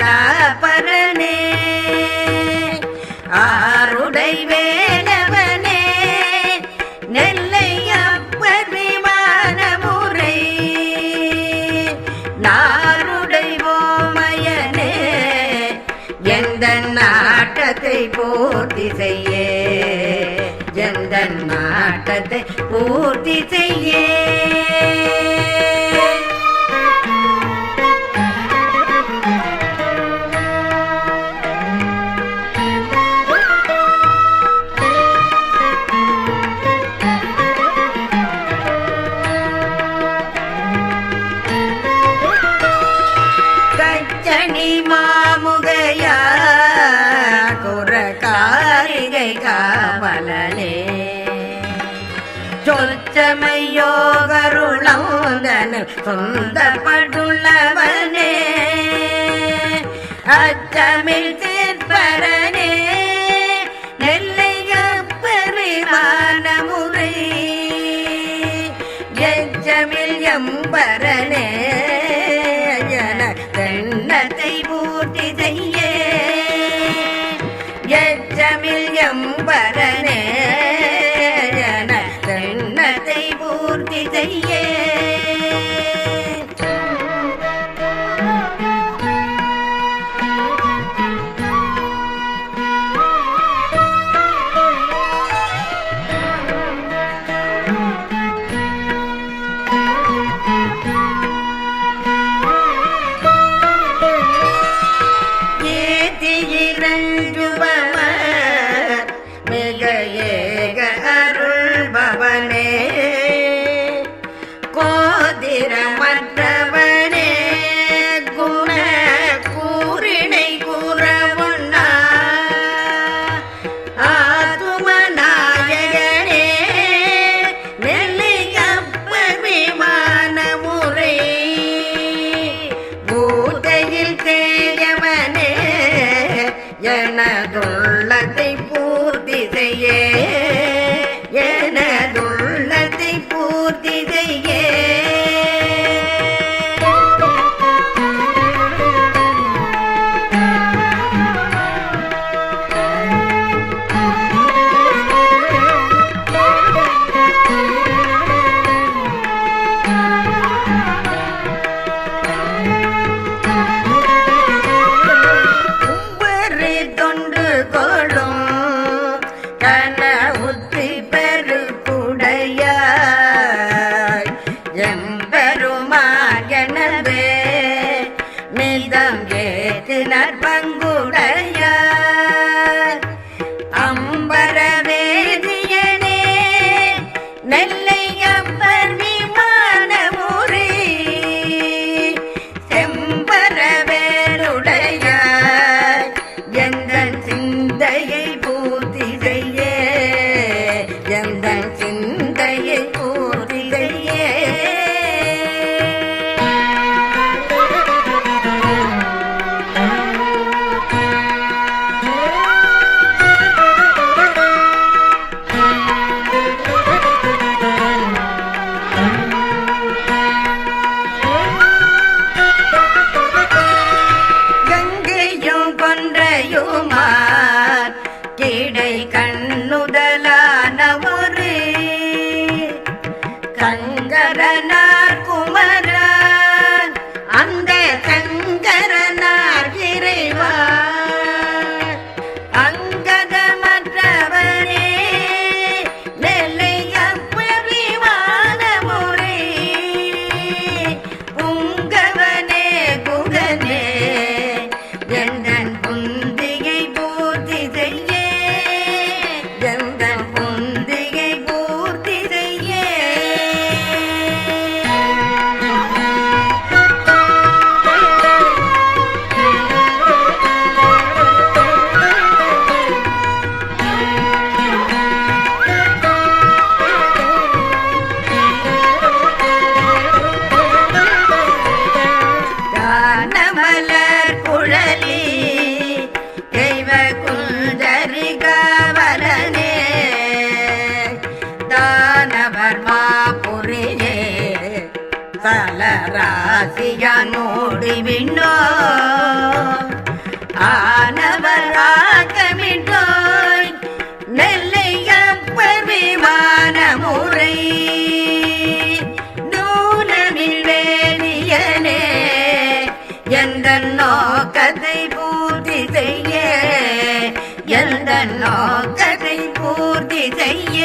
ஏத்தும் ஆருடை வேலவனே. நெல்லை அப்பர் விமானமுறை நாருடை ஓமயனே. எந்த நாட்டத்தை பூர்த்தி செய்ய. எந்த நாட்டத்தை பூர்த்தி செய்யே. சொந்தப்பட்டுள்ளவனே அச்சமில் தீர்ப்பரனே. நெல்லைய பெருமான முறை எச்சமில் எம்பரனே. என கண்ணத்தை பூர்த்தி செய்ய. எச்சமில் எம்பரனே. கோதிரமற்றவனே குண கூறினை கூறவுண்ணா. ஆத்துமநாயகனே நெல்லையப்பர் விமான முறை பூதையில் தேயவனே எனதுள்ளத்தை மலர் குழலி தெய்வ குஞ்சரிக வலனே. தானவர் மாபுரியே தலராசிய நோடி விண்ணோ.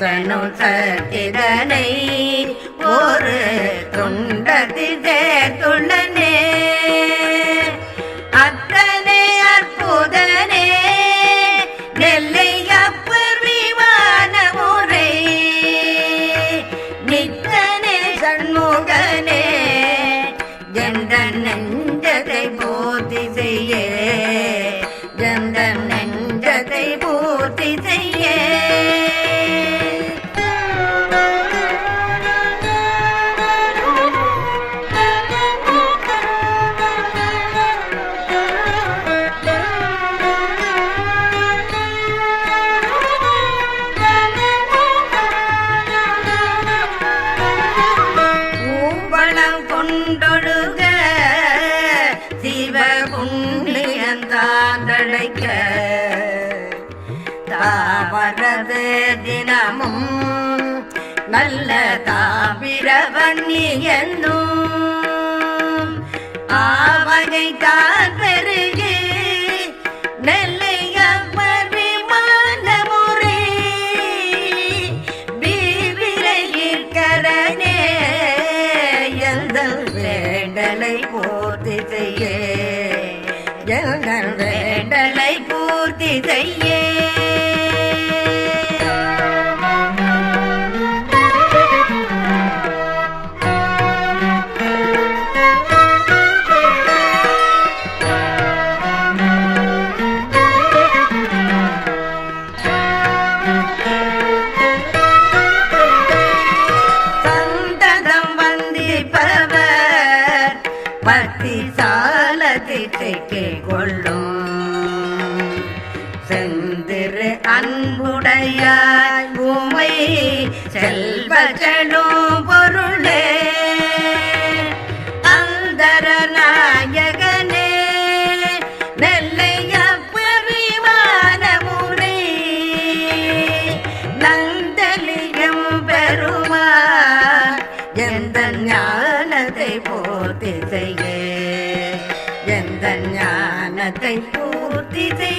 தனும் சத்திதனை ஒரு துண்டத்தில் துள்ளனே அத்தனை அற்புதனே நெல்லை அப்பர் முறை நித்தனே சண்முகனே எந்த நெஞ்சதை பூர்த்தி செய்ய? எந்த நெஞ்சதை பூர்த்தி செய்ய? நல்ல தாவிரவண்ணி ஆவகை தான் பெருகி. நெல்லை அப்பர் விமான முறை. வீவிரையிற்கரனே எங்கள் வேண்டலை பூர்த்தி செய்ய. எங்கள் வேண்டலை பூர்த்தி செய்ய. செல்வச்சனும் பொருளே அந்தர நாயகனே நெல்லைய அப்பரிவான முறை நந்தலியம் பெருமா எந்த ஞானத்தை பூர்த்தி செய்ய எந்த ஞானத்தை பூர்த்தி செய்ய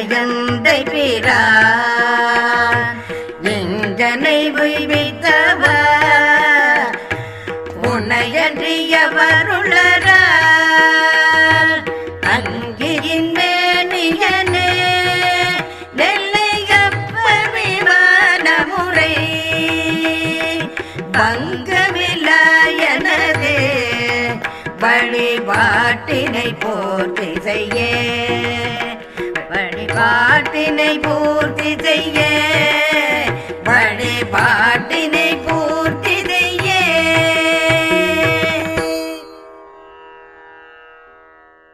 சாற்றிய எந்தை பிறா எங்கனை வைத்தவர் உன்னையன்றியவருளரா அங்கியின் மேனியனே நெல்லையப்பர் விமான முறை பங்கமில்லாயனதே வழிபாட்டினை பூர்த்தி செய்ய. வழிபாட்டினை பூர்த்தி செய்ய வழிபாட்டினை